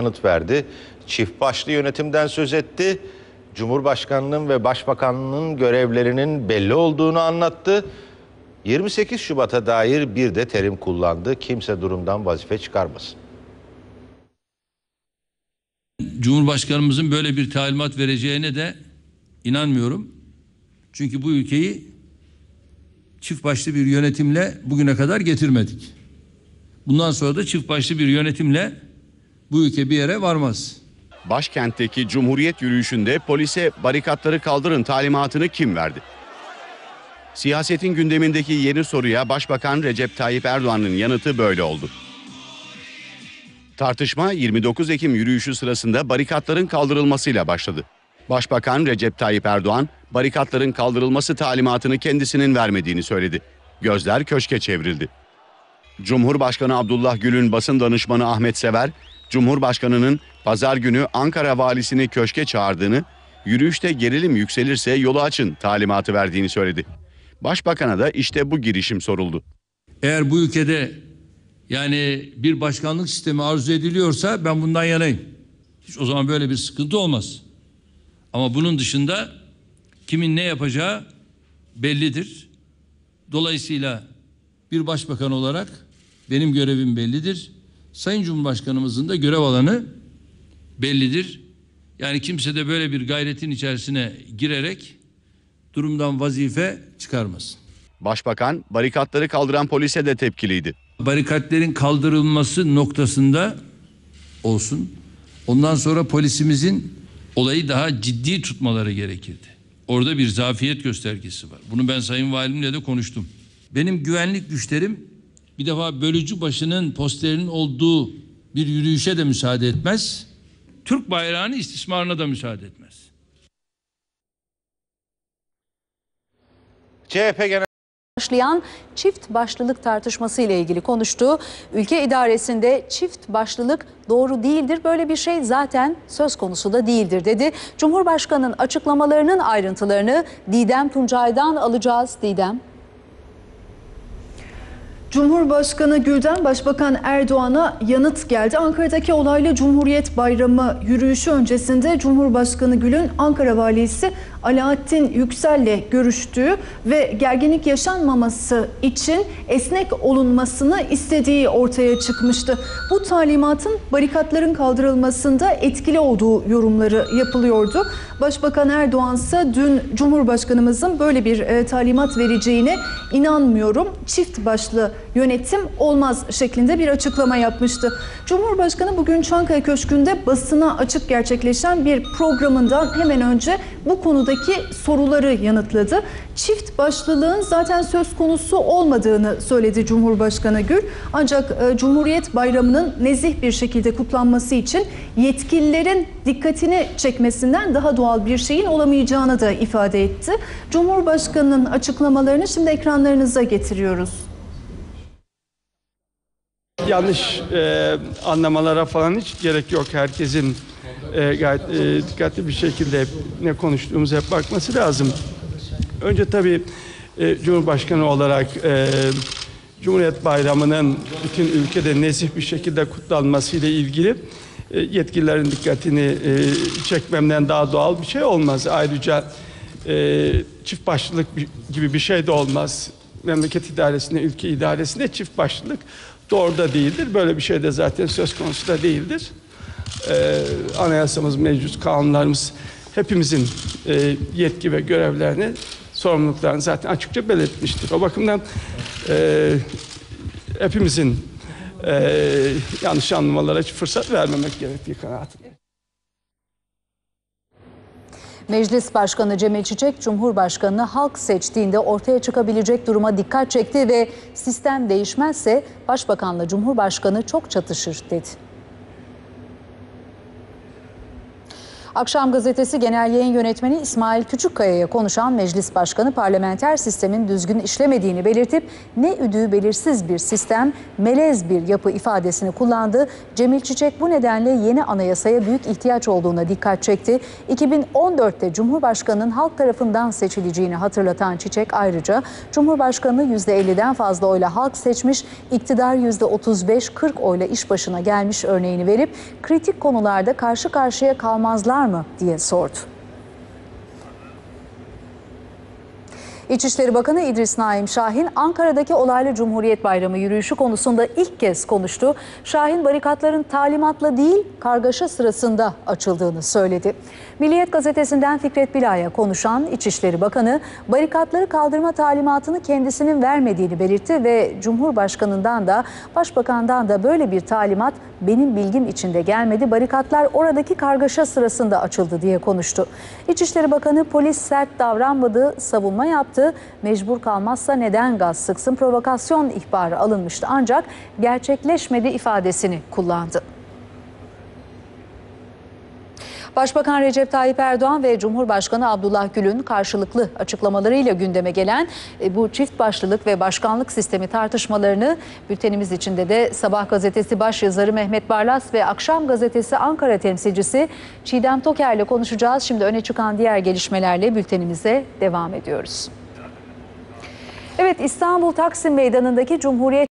yanıt verdi. Çift başlı yönetimden söz etti. Cumhurbaşkanının ve Başbakanlığının görevlerinin belli olduğunu anlattı. 28 Şubat'a dair bir de terim kullandı. Kimse durumdan vazife çıkarmasın. Cumhurbaşkanımızın böyle bir talimat vereceğine de inanmıyorum. Çünkü bu ülkeyi çift başlı bir yönetimle bugüne kadar getirmedik. Bundan sonra da çift başlı bir yönetimle bu ülke bir yere varmaz. Başkentteki Cumhuriyet yürüyüşünde polise barikatları kaldırın talimatını kim verdi? Siyasetin gündemindeki yeni soruya Başbakan Recep Tayyip Erdoğan'ın yanıtı böyle oldu. Tartışma 29 Ekim yürüyüşü sırasında barikatların kaldırılmasıyla başladı. Başbakan Recep Tayyip Erdoğan barikatların kaldırılması talimatını kendisinin vermediğini söyledi. Gözler köşke çevrildi. Cumhurbaşkanı Abdullah Gül'ün basın danışmanı Ahmet Sever, Cumhurbaşkanı'nın pazar günü Ankara valisini köşke çağırdığını, yürüyüşte gerilim yükselirse yolu açın talimatı verdiğini söyledi. Başbakan'a da işte bu girişim soruldu. Eğer bu ülkede yani bir başkanlık sistemi arzu ediliyorsa ben bundan yanayım. Hiç o zaman böyle bir sıkıntı olmaz. Ama bunun dışında kimin ne yapacağı bellidir. Dolayısıyla bir başbakan olarak benim görevim bellidir. Sayın Cumhurbaşkanımızın da görev alanı bellidir. Yani kimse de böyle bir gayretin içerisine girerek durumdan vazife çıkarmasın. Başbakan barikatları kaldıran polise de tepkiliydi. barikatlerin kaldırılması noktasında olsun. Ondan sonra polisimizin olayı daha ciddi tutmaları gerekirdi. Orada bir zafiyet göstergesi var. Bunu ben Sayın Valimle de konuştum. Benim güvenlik güçlerim bir defa bölücü başının posterinin olduğu bir yürüyüşe de müsaade etmez. Türk bayrağını istismarına da müsaade etmez. CHP Genel başlayan çift başlılık tartışması ile ilgili konuştu. Ülke idaresinde çift başlılık doğru değildir. Böyle bir şey zaten söz konusu da değildir dedi. Cumhurbaşkanının açıklamalarının ayrıntılarını Didem Tuncay'dan alacağız. Didem. Cumhurbaşkanı Gül'den Başbakan Erdoğan'a yanıt geldi. Ankara'daki olaylı Cumhuriyet Bayramı yürüyüşü öncesinde Cumhurbaşkanı Gül'ün Ankara Valisi Alaaddin Yüksel'le görüştüğü ve gerginlik yaşanmaması için esnek olunmasını istediği ortaya çıkmıştı. Bu talimatın barikatların kaldırılmasında etkili olduğu yorumları yapılıyordu. Başbakan Erdoğan ise dün Cumhurbaşkanımızın böyle bir e, talimat vereceğine inanmıyorum. Çift başlı yönetim olmaz şeklinde bir açıklama yapmıştı. Cumhurbaşkanı bugün Çankaya Köşkü'nde basına açık gerçekleşen bir programından hemen önce bu konudaki soruları yanıtladı. Çift başlılığın zaten söz konusu olmadığını söyledi Cumhurbaşkanı Gül. Ancak e, Cumhuriyet Bayramı'nın nezih bir şekilde kutlanması için yetkililerin dikkatini çekmesinden daha doğal bir şeyin olamayacağını da ifade etti. Cumhurbaşkanının açıklamalarını şimdi ekranlarınıza getiriyoruz. Yanlış e, anlamalara falan hiç gerek yok. Herkesin e, gayet e, dikkatli bir şekilde hep ne konuştuğumuza hep bakması lazım. Önce tabii e, Cumhurbaşkanı olarak e, Cumhuriyet Bayramı'nın bütün ülkede nezih bir şekilde kutlanması ile ilgili e, yetkililerin dikkatini e, çekmemden daha doğal bir şey olmaz. Ayrıca e, çift başlılık gibi bir şey de olmaz. Memleket idaresinde, ülke idaresinde çift başlılık doğru değildir. Böyle bir şey de zaten söz konusu da değildir. Ee, anayasamız, mevcut kanunlarımız hepimizin e, yetki ve görevlerini, sorumluluklarını zaten açıkça belirtmiştir. O bakımdan e, hepimizin e, yanlış anlamalara hiç fırsat vermemek gerektiği kanaatindeyim. Meclis Başkanı Cemil Çiçek, Cumhurbaşkanı'nı halk seçtiğinde ortaya çıkabilecek duruma dikkat çekti ve sistem değişmezse Başbakanla Cumhurbaşkanı çok çatışır dedi. Akşam gazetesi genel yayın yönetmeni İsmail Küçükkaya'ya konuşan meclis başkanı parlamenter sistemin düzgün işlemediğini belirtip ne üdüğü belirsiz bir sistem, melez bir yapı ifadesini kullandı. Cemil Çiçek bu nedenle yeni anayasaya büyük ihtiyaç olduğuna dikkat çekti. 2014'te Cumhurbaşkanı'nın halk tarafından seçileceğini hatırlatan Çiçek ayrıca Cumhurbaşkanı %50'den fazla oyla halk seçmiş, iktidar %35-40 oyla iş başına gelmiş örneğini verip kritik konularda karşı karşıya kalmazlar mı diye sordu. İçişleri Bakanı İdris Naim Şahin Ankara'daki olaylı Cumhuriyet Bayramı yürüyüşü konusunda ilk kez konuştu. Şahin barikatların talimatla değil kargaşa sırasında açıldığını söyledi. Milliyet gazetesinden Fikret Bilay'a konuşan İçişleri Bakanı barikatları kaldırma talimatını kendisinin vermediğini belirtti ve Cumhurbaşkanından da Başbakandan da böyle bir talimat benim bilgim içinde gelmedi. Barikatlar oradaki kargaşa sırasında açıldı diye konuştu. İçişleri Bakanı polis sert davranmadı, savunma yaptı. Mecbur kalmazsa neden gaz sıksın provokasyon ihbarı alınmıştı ancak gerçekleşmedi ifadesini kullandı. Başbakan Recep Tayyip Erdoğan ve Cumhurbaşkanı Abdullah Gül'ün karşılıklı açıklamalarıyla gündeme gelen e, bu çift başlılık ve başkanlık sistemi tartışmalarını bültenimiz içinde de Sabah gazetesi başyazarı Mehmet Barlas ve Akşam gazetesi Ankara temsilcisi Çiğdem Toker ile konuşacağız. Şimdi öne çıkan diğer gelişmelerle bültenimize devam ediyoruz. Evet İstanbul Taksim Meydanı'ndaki Cumhuriyet